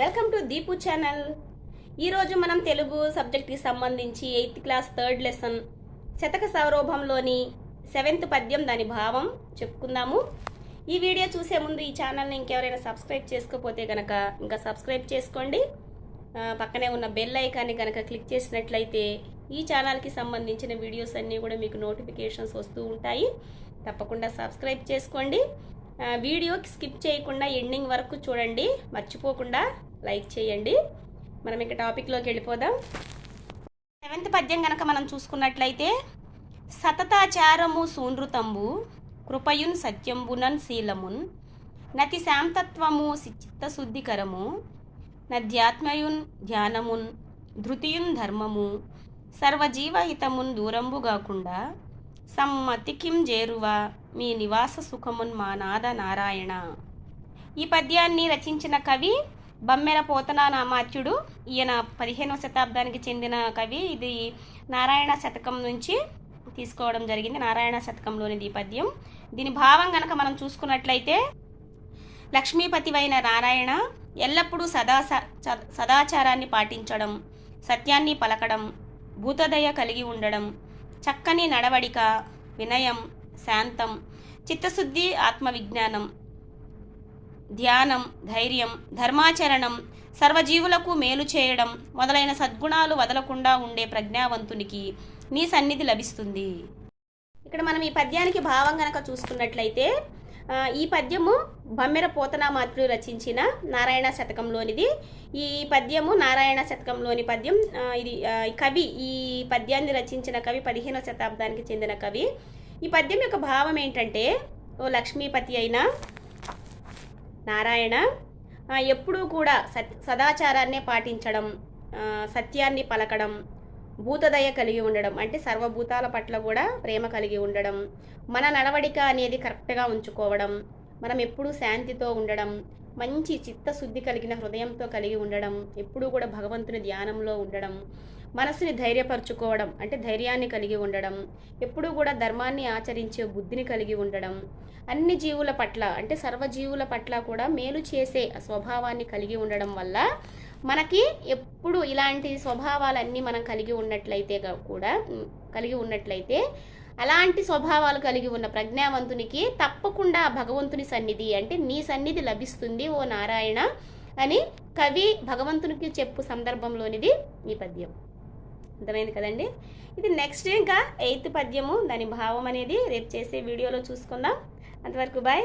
Welcome to Deepu channel. ఈరోజు మనం తెలుగు సబ్జెక్ట్కి సంబంధించి ఎయిత్ క్లాస్ థర్డ్ లెసన్ శతక సౌరభంలోని సెవెంత్ పద్యం దాని భావం చెప్పుకుందాము. ఈ వీడియో చూసే ముందు ఈ ఛానల్ని ఇంకెవరైనా సబ్స్క్రైబ్ చేసుకోపోతే కనుక ఇంకా సబ్స్క్రైబ్ చేసుకోండి. పక్కనే ఉన్న బెల్ ఐకాన్ని కనుక క్లిక్ చేసినట్లయితే ఈ ఛానల్కి సంబంధించిన వీడియోస్ అన్నీ కూడా మీకు నోటిఫికేషన్స్ వస్తూ ఉంటాయి. తప్పకుండా సబ్స్క్రైబ్ చేసుకోండి. వీడియోకి స్కిప్ చేయకుండా ఎండింగ్ వరకు చూడండి. మర్చిపోకుండా లైక్ చేయండి. మనం ఇక టాపిక్లోకి వెళ్ళిపోదాం. సెవెంత్ పద్యం కనుక మనం చూసుకున్నట్లయితే సతతాచారము సూనృతంబు కృపయున్ సత్యంబునన్ శీలమున్ నతి శాంతత్వము చిత్తశుద్ధికరము నధ్యాత్మయున్ ధ్యానమున్ ధృతియున్ ధర్మము సర్వజీవహితమున్ దూరంబు కాకుండా సమ్మతికిం జేరువ? మీ నివాస సుఖమున్ మా నాద నారాయణ. ఈ పద్యాన్ని రచించిన కవి బమ్మెర పోతనా నామాత్యుడు ఈయన పదిహేనవ శతాబ్దానికి చెందిన కవి. ఇది నారాయణ శతకం నుంచి తీసుకోవడం జరిగింది. నారాయణ శతకంలోనిది ఈ పద్యం. దీని భావం గనక మనం చూసుకున్నట్లయితే లక్ష్మీపతివైన నారాయణ ఎల్లప్పుడూ సదా సదాచారాన్ని పాటించడం సత్యాన్ని పలకడం భూతదయ కలిగి ఉండడం చక్కని నడవడిక వినయం శాంతం చిత్తశుద్ధి ఆత్మవిజ్ఞానం ధ్యానం ధైర్యం ధర్మాచరణం సర్వజీవులకు మేలు చేయడం మొదలైన సద్గుణాలు వదలకుండా ఉండే ప్రజ్ఞావంతునికి నీ సన్నిధి లభిస్తుంది. ఇక్కడ మనం ఈ పద్యానికి భావం గనక చూసుకున్నట్లయితే ఈ పద్యము బమ్మెర పోతనామాత్రుడు రచించిన నారాయణ శతకంలోనిది. ఈ పద్యము నారాయణ శతకంలోని పద్యం ఇది కవి ఈ పద్యాన్ని రచించిన కవి పదిహేనవ శతాబ్దానికి చెందిన కవి. ఈ పద్యం యొక్క భావం ఏంటంటే ఓ లక్ష్మీపతి అయిన నారాయణ ఎప్పుడూ కూడా సత్ సదాచారాన్నే పాటించడం సత్యాన్ని పలకడం భూతదయ కలిగి ఉండడం అంటే సర్వభూతాల పట్ల కూడా ప్రేమ కలిగి ఉండడం మన నడవడిక అనేది కరెక్ట్గా ఉంచుకోవడం మనం ఎప్పుడూ శాంతితో ఉండడం మంచి చిత్తశుద్ధి కలిగిన హృదయంతో కలిగి ఉండడం ఎప్పుడూ కూడా భగవంతుని ధ్యానంలో ఉండడం మనసుని ధైర్యపరచుకోవడం అంటే ధైర్యాన్ని కలిగి ఉండడం ఎప్పుడూ కూడా ధర్మాన్ని ఆచరించే బుద్ధిని కలిగి ఉండడం అన్ని జీవుల పట్ల అంటే సర్వజీవుల పట్ల కూడా మేలు చేసే స్వభావాన్ని కలిగి ఉండడం వల్ల మనకి ఎప్పుడు ఇలాంటి స్వభావాలన్నీ మనం కలిగి ఉన్నట్లయితే కూడా కలిగి ఉన్నట్లయితే అలాంటి స్వభావాలు కలిగి ఉన్న ప్రజ్ఞావంతునికి తప్పకుండా భగవంతుని సన్నిధి అంటే నీ సన్నిధి లభిస్తుంది ఓ నారాయణ అని కవి భగవంతునికి చెప్పు సందర్భంలోనిది ఈ పద్యం. అర్థమైంది కదండి? ఇది నెక్స్ట్ ఇంకా ఎయిత్ పద్యము. దాని భావం అనేది రేపు చేసే వీడియోలో చూసుకుందాం. అంతవరకు బాయ్.